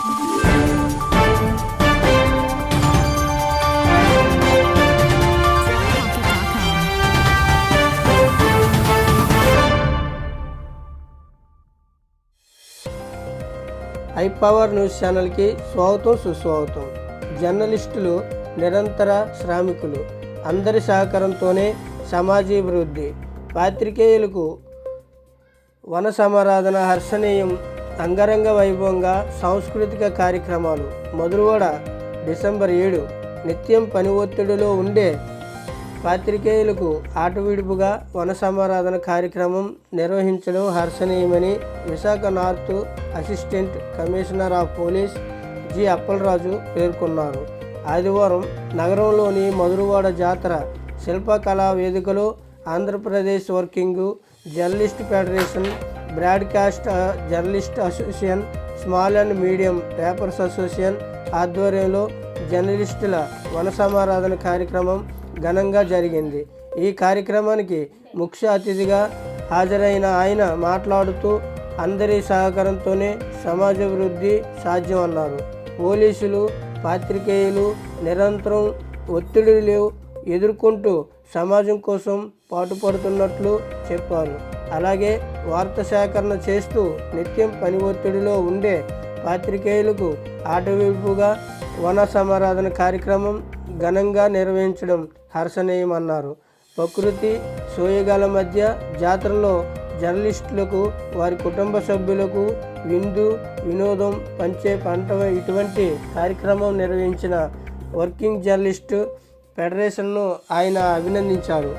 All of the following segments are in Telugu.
హై పవర్ న్యూస్ ఛానల్కి స్వాగతం సుస్వాగతం. జర్నలిస్టులు నిరంతర శ్రామికులు అందరి సహకారంతోనే సమాజాభివృద్ధి. పాత్రికేయులకు వన సమారాధన హర్షణీయం అంగరంగ వైభవంగా సాంస్కృతిక కార్యక్రమాలు. మధురవాడ డిసెంబర్ ఏడు నిత్యం పని ఒత్తిడిలో ఉండే పాత్రికేయులకు ఆటవిడుపుగా వనసమారాధన వన సమారాధన కార్యక్రమం నిర్వహించడం హర్షణీయమని Visakha north assistant commissioner of police G. Appalaraju పేర్కొన్నారు. ఆదివారం నగరంలోని మధురవాడ జాతర శిల్పకళా వేదికలో Andhra Pradesh Working Journalist Federation Broadcast Journalist Association Small and Medium Papers Association ఆధ్వర్యంలో జర్నలిస్టుల వనసమారాధన కార్యక్రమం ఘనంగా జరిగింది. ఈ కార్యక్రమానికి ముఖ్య అతిథిగా హాజరైన ఆయన మాట్లాడుతూ అందరి సహకారంతోనే సమాజాభివృద్ధి సాధ్యం అన్నారు. పోలీసులు పాత్రికేయులు నిరంతరం ఒత్తిడిలు ఎదుర్కొంటూ సమాజం కోసం పాటుపడుతున్నట్లు చెప్పారు. అలాగే వార్త సేకరణ చేస్తూ నిత్యం పని ఒత్తిడిలో ఉండే పాత్రికేయులకు ఆటవింపుగా వన సమారాధన కార్యక్రమం ఘనంగా నిర్వహించడం హర్షణీయమన్నారు. ప్రకృతి సోయగాల మధ్య జాతరలో జర్నలిస్టులకు వారి కుటుంబ సభ్యులకు విందు వినోదం పంచే పంట ఇటువంటి కార్యక్రమం నిర్వహించిన వర్కింగ్ జర్నలిస్ట్ ఫెడరేషన్ను ఆయన అభినందించారు.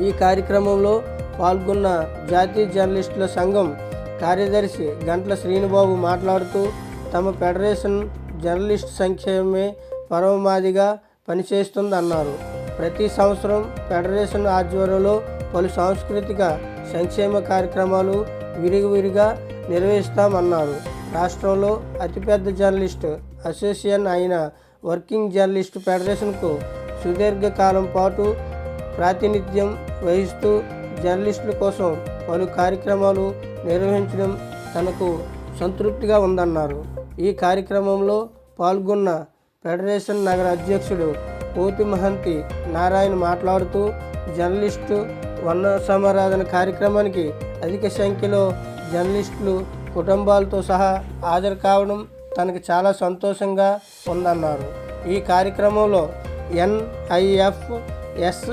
ఈ కార్యక్రమంలో పాల్గొన్న జాతీయ జర్నలిస్టుల సంఘం కార్యదర్శి గంట్ల శ్రీనుబాబు మాట్లాడుతూ తమ ఫెడరేషన్ జర్నలిస్ట్ సంక్షేమమే పరమాదిగా పనిచేస్తుందన్నారు. ప్రతి సంవత్సరం ఫెడరేషన్ ఆధ్వర్యంలో పలు సాంస్కృతిక సంక్షేమ కార్యక్రమాలు విరిగివిరిగా నిర్వహిస్తామన్నారు. రాష్ట్రంలో అతిపెద్ద జర్నలిస్ట్ అసోసియేషన్ అయిన వర్కింగ్ జర్నలిస్ట్ ఫెడరేషన్కు సుదీర్ఘకాలం పాటు ప్రాతినిధ్యం వహిస్తూ జర్నలిస్టుల కోసం పలు కార్యక్రమాలు నిర్వహించడం తనకు సంతృప్తిగా ఉందన్నారు. ఈ కార్యక్రమంలో పాల్గొన్న ఫెడరేషన్ నగర అధ్యక్షుడు పోతి మహంతి నారాయణ మాట్లాడుతూ జర్నలిస్టు వర్ణ సమారాధన కార్యక్రమానికి అధిక సంఖ్యలో జర్నలిస్టులు కుటుంబాలతో సహా హాజరు కావడం తనకు చాలా సంతోషంగా ఉందన్నారు. ఈ కార్యక్రమంలో NIF S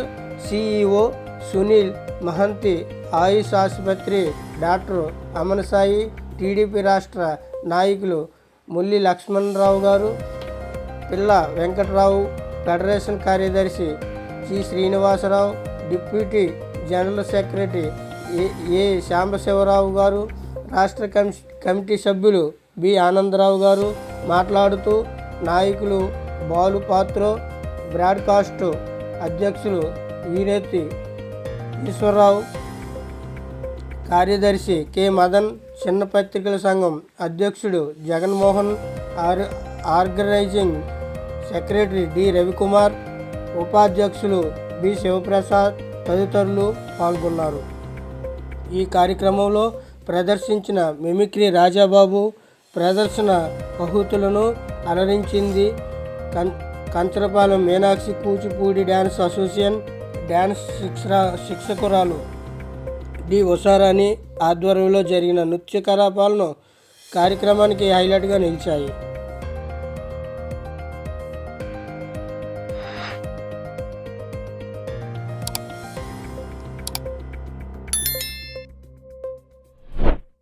CEO Sunil Mahanti Ayush ఆసుపత్రి డాక్టర్ అమనసాయి టీడీపీ రాష్ట్ర నాయకులు ముల్లి లక్ష్మణరావు గారు పిల్ల వెంకట్రావు ఫెడరేషన్ కార్యదర్శి C Srinivasarao deputy general secretary A A Sambasivarao garu రాష్ట్ర కమి కమిటీ సభ్యులు బి ఆనందరావు గారు మాట్లాడుతూ నాయకులు బాలు పాత్రో బ్రాడ్కాస్ట్ అధ్యక్షులు వీరెత్తి ఈశ్వరరావు కార్యదర్శి కె. మదన్ చిన్న పత్రికల సంఘం అధ్యక్షుడు Jaganmohan R organizing secretary D. Ravikumar ఉపాధ్యక్షులు బి. శివప్రసాద్ తదితరులు పాల్గొన్నారు. ఈ కార్యక్రమంలో ప్రదర్శించిన మిమిక్రీ రాజాబాబు ప్రదర్శన బహుతులను అలరించింది కం Kancharapalem Meenakshi Kuchipudi dance association dance శిక్షరా శిక్షకురాలు డి ఉషారాణి ఆధ్వర్యంలో జరిగిన నృత్య కలాపాలను కార్యక్రమానికి హైలైట్గా నిలిచాయి.